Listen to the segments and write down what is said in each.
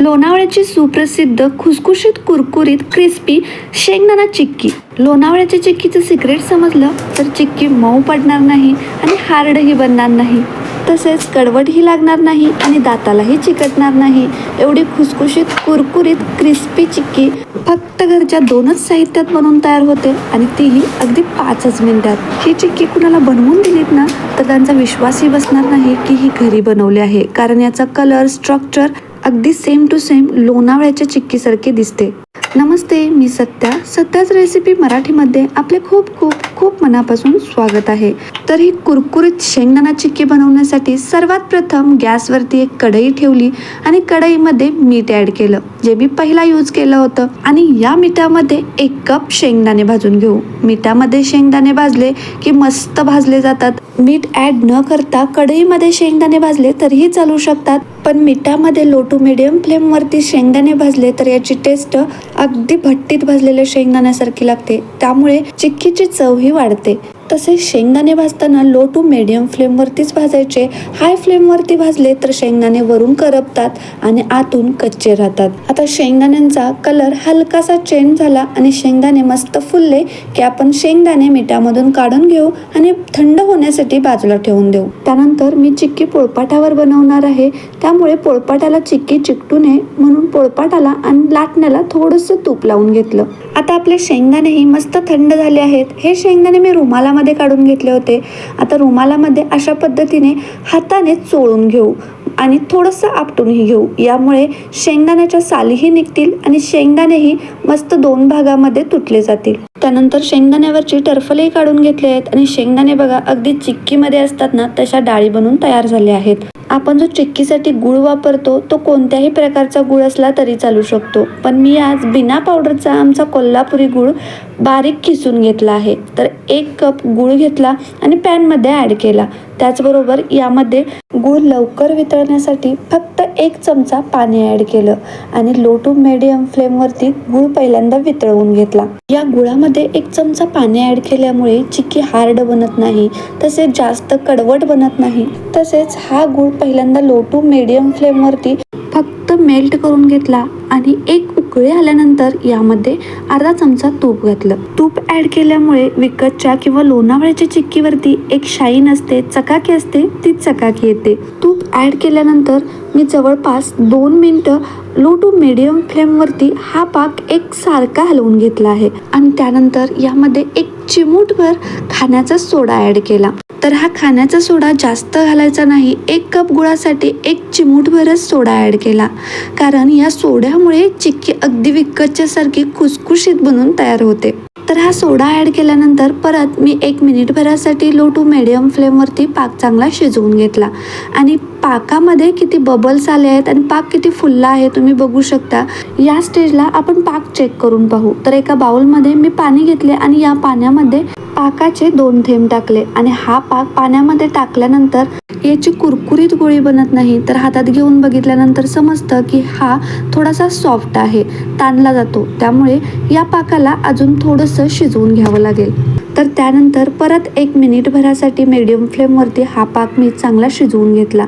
लोणावळ्याची सुप्रसिद्ध खुसखुशीत कुरकुरीत क्रिस्पी शेंगदाणा चिक्की. लोणावळ्याच्या चिक्कीचं सिक्रेट समजलं तर चिक्की मऊ पडणार नाही आणि हार्डही बनणार नाही. तसेच कडवटही लागणार नाही आणि दातालाही चिकटणार नाही. एवढी खुसखुशीत कुरकुरीत क्रिस्पी चिक्की फक्त घरच्या दोनच साहित्यात बनवून तयार होते आणि तीही अगदी पाचच मिनिटात. ही चिक्की कुणाला बनवून दिलीत ना तर त्यांचा विश्वासही बसणार नाही की ही घरी बनवली आहे. कारण याचा कलर स्ट्रक्चर अगदी सेम टू सेम लोणावळ्याच्या चिक्कीसारखे दिसते. नमस्ते मी सत्या. सत्याच रेसिपी मराठीमध्ये आपले खूप खूप खूप मनापासून स्वागत आहे. तर ही कुरकुरीत शेंगदाणा चिक्की बनवण्यासाठी सर्वात प्रथम गॅसवरती एक कढई ठेवली आणि कढईमध्ये मीठ ॲड केलं जे मी पहिला यूज केलं होतं. आणि या मिठामध्ये एक कप शेंगदाणे भाजून घेऊ. मिठामध्ये शेंगदाणे भाजले की मस्त भाजले जातात. मीठ ॲड न करता कढईमध्ये शेंगदाणे भाजले तरीही चालू शकतात. पण मिठामध्ये लो टू मिडियम फ्लेमवरती शेंगदाणे भाजले तर याची टेस्ट अगदी भट्टीत भाजलेल्या शेंगदाण्यासारखी लागते. त्यामुळे चिक्कीची चवही वाढते. तसेच शेंगदाणे भाजताना लो टू मिडियम फ्लेमवरतीच भाजायचे. हाय फ्लेमवरती भाजले तर शेंगदाणे वरून करपतात आणि आतून कच्चे राहतात. आता शेंगदाण्यांचा कलर हलकासा चेंज झाला आणि शेंगदाणे मस्त फुलले की आपण शेंगदाणे मिठामधून काढून घेऊ आणि थंड होण्यासाठी बाजूला ठेवून देऊ. त्यानंतर मी चिक्की पोळपाटावर बनवणार आहे. त्यामुळे पोळपाटाला चिक्की चिकटू नये म्हणून पोळपाटाला आणि लाटण्याला थोडंसं तूप लावून घेतलं. आता आपले शेंगदाणेही मस्त थंड झाले आहेत. हे शेंगदाणे मी रुमाला रुमालामध्ये काढून घेतले होते. आता रुमालामध्ये अशा पद्धतीने हाताने चोळून घेऊ आणि थोडंसं आपटूनही घेऊ. यामुळे शेंगदाण्याच्या सालीही निघतील आणि शेंगदाणेही मस्त दोन भागामध्ये तुटले जातील. त्यानंतर शेंगदाण्यावरची टरफलेही काढून घेतले आहेत. आणि शेंगदाणे बघा अगदी चिक्कीमध्ये असतात ना तशा डाळी बनून तयार झाले आहेत. आपण जो चिक्कीसाठी गुळ वापरतो तो कोणत्याही प्रकारचा गुळ असला तरी चालू शकतो. पण मी आज बिना पावडरचा आमचा कोल्हापुरी गुळ बारीक खिसून घेतला आहे. तर एक कप गुळ घेतला आणि पॅनमध्ये ॲड केला. त्याचबरोबर यामध्ये गुळ लवकर वितळण्यासाठी फक्त एक चमचा पाणी ॲड केलं आणि लो टू मिडियम फ्लेमवरती गुळ पहिल्यांदा वितळवून घेतला. या गुळामध्ये एक चमचा पाणी ॲड केल्यामुळे चिक्की हार्ड बनत नाही तसेच जास्त कडवट बनत नाही. तसेच हा गुळ पहिल्यांदा लो टू मिडियम फ्लेमवरती फक्त मेल्ट करून घेतला आणि एक उकळी आल्यानंतर यामध्ये अर्धा चमचा तूप घातलं. तूप ॲड केल्यामुळे विकतच्या किंवा लोणावळ्याच्या चिक्कीवरती एक शाईन असते चकाकी असते ती चकाकी येते. तूप ॲड केल्यानंतर मी जवळपास दोन मिनटं लो टू मिडियम फ्लेमवरती हा पाक एक सारखा हलवून घेतला आहे आणि त्यानंतर यामध्ये एक चिमूटभर खाण्याचा सोडा ॲड केला. तर हा खाण्याचा सोडा जास्त घालायचा नाही एक कप गुळासाठी एक चिमूटभरच सोडा ॲड केला. कारण या सोड्यामुळे चिक्की अगदी विकतच्यासारखी खुसखुशीत बनून तयार होते. तर हा सोडा ॲड केल्यानंतर परत मी एक मिनिटभरासाठी लो टू मिडियम फ्लेमवरती पाक चांगला शिजवून घेतला. आणि पाकामध्ये किती बबल्स आले आहेत आणि पाक किती फुलला आहे तुम्ही बघू शकता. या स्टेजला आपण पाक चेक करून पाहू. तर एका बाउलमध्ये मी पाणी घेतले आणि या पाण्यामध्ये पाकाचे दोन थेंब टाकले. आणि हा पाक पाण्यामध्ये टाकल्यानंतर याची कुरकुरीत गोळी बनत नाही तर हातात घेऊन बघितल्यानंतर समजतं की हा थोडासा सॉफ्ट आहे ताणला जातो. त्यामुळे या पाकाला अजून थोडंसं शिजवून घ्यावं लागेल. तर त्यानंतर परत एक मिनिटभरासाठी मीडियम फ्लेमवरती हा पाक मी चांगला शिजवून घेतला.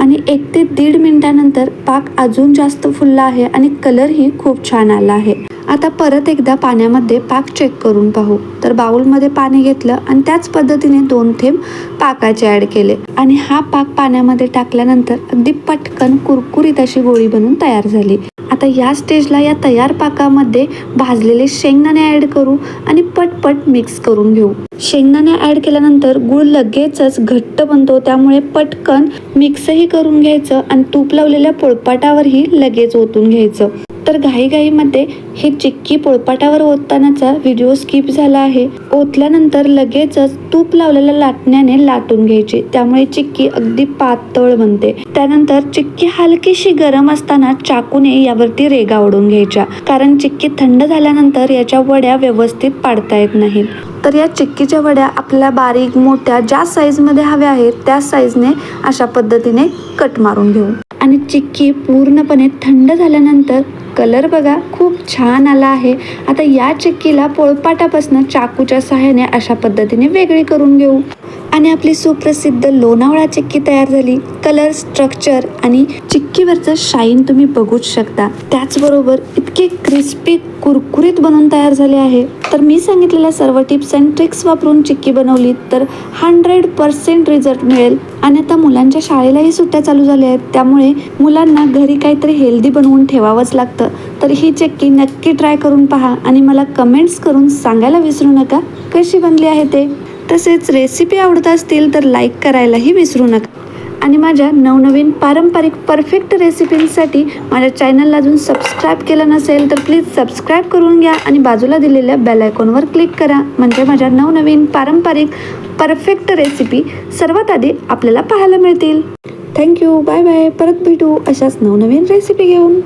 आणि एक ते दीड मिनिटानंतर पाक अजून जास्त फुलला आहे आणि कलरही खूप छान आला आहे. आता परत एकदा पाण्यामध्ये पाक चेक करून पाहू. तर बाउलमध्ये पाणी घेतलं आणि त्याच पद्धतीने दोन थेंब पाकाचे ॲड केले. आणि हा पाक पाण्यामध्ये टाकल्यानंतर अगदी पटकन कुरकुरीत अशी गोळी बनून तयार झाली. आता या स्टेजला या तयार पाकामध्ये भाजलेले शेंगदाणे ॲड करू आणि पटपट मिक्स करून घेऊ. शेंगदाणे ॲड केल्यानंतर गूळ लगेचच घट्ट बनतो त्यामुळे पटकन मिक्सही करून घ्यायचं आणि तूप लावलेल्या पोळपाटावरही लगेच ओतून घ्यायचं. तर घाईघाईमध्ये हे चिक्की पोळपाटावर ओततानाचा व्हिडिओ स्किप झाला आहे. ओतल्यानंतर लगेचच तूप लावलेल्या लाटण्याने लाटून घ्यायची. त्यामुळे चिक्की अगदी पातळ बनते. त्यानंतर चिक्की हलकीशी गरम असताना चाकूने यावरती रेगा ओढून घ्यायच्या. कारण चिक्की थंड झाल्यानंतर याच्या वड्या व्यवस्थित पाडता येत नाहीत. तर या चिक्कीच्या वड्या आपल्याला बारीक मोठ्या ज्या साईजमध्ये हव्या आहेत त्या साईजने अशा पद्धतीने कट मारून घेऊ. आणि चिक्की पूर्णपणे थंड झाल्यानंतर कलर बघा खूप छान आला आहे. आता या चिक्कीला पोळपाटापासून चाकूच्या सहाय्याने अशा पद्धतीने वेगळी करून घेऊ. आणि आपली सुप्रसिद्ध लोणावळा चिक्की तयार झाली. कलर स्ट्रक्चर आणि चिक्कीवरचं शाईन तुम्ही बघूच शकता. त्याचबरोबर इतके क्रिस्पी कुरकुरीत बनवून तयार झाले आहे. तर मी सांगितलेल्या सर्व टिप्स अँड ट्रिक्स वापरून चिक्की बनवली तर हंड्रेड पर्सेंट रिझल्ट मिळेल. आणि आता मुलांच्या शाळेलाही सुट्ट्या चालू झाल्या आहेत. त्यामुळे मुलांना घरी काहीतरी हेल्दी बनवून ठेवावंच लागतं. तर ही चिक्की नक्की ट्राय करून पहा आणि मला कमेंट्स करून सांगायला विसरू नका. कशी बनली आहे ते? तसेच रेसिपी आवडत असतील तर लाईक करायलाही विसरू नका. आणि माझ्या नवनवीन पारंपरिक परफेक्ट रेसिपींसाठी माझ्या चॅनलला अजून सबस्क्राईब केलं नसेल तर प्लीज सबस्क्राईब करून घ्या आणि बाजूला दिलेल्या बेल आयकॉनवर क्लिक करा. म्हणजे माझ्या नवनवीन पारंपरिक परफेक्ट रेसिपी सर्वात आधी आपल्याला पाहायला मिळतील. थँक्यू बाय बाय परत भेटू अशाच नवनवीन रेसिपी घेऊन.